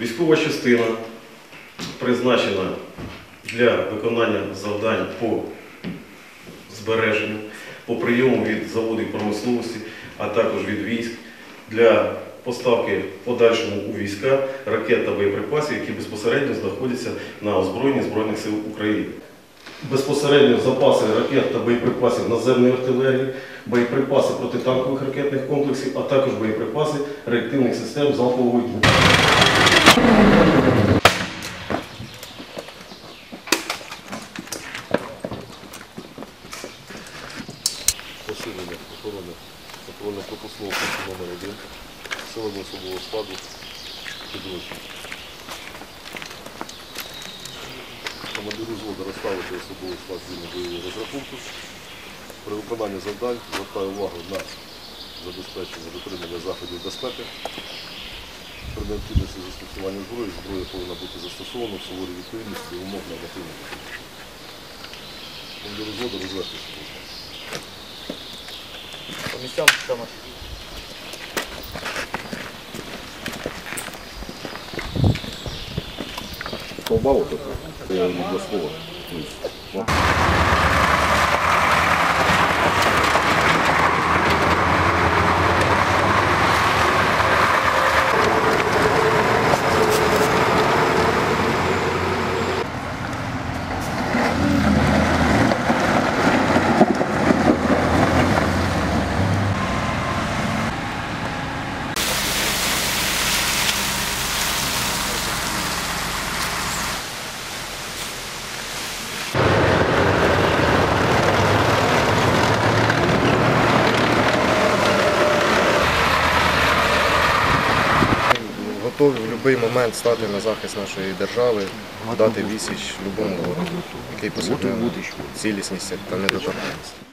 Військова частина призначена для виконання завдань по збереженню, по прийому від заводів промисловості, а також від військ для поставки подальшому у війська ракет та боєприпасів, які безпосередньо знаходяться на озброєнні Збройних сил України. Безпосередньо запаси ракет та боєприпасів наземної артилерії, боєприпаси протитанкових ракетних комплексів, а також боєприпаси реактивних систем залпового вогню. посилення охорони пропускного номер 1 силами особового складу підрозділу. Командиру взводу розставити особовий склад згідно бойового розрахунку. При виконанні завдань звертаю увагу на забезпечення дотримання заходів безпеки. При необхідності застосування зброї зброя повинна бути застосована в суворій відповідності до умов нормативного. Командир взводу розвести особовий склад. По місцям саме. Колба вот эта, я не для Готові в будь-який момент стати на захист нашої держави, дати вісіч будь-якому ворогу, який посягне цілісність та недоторканність.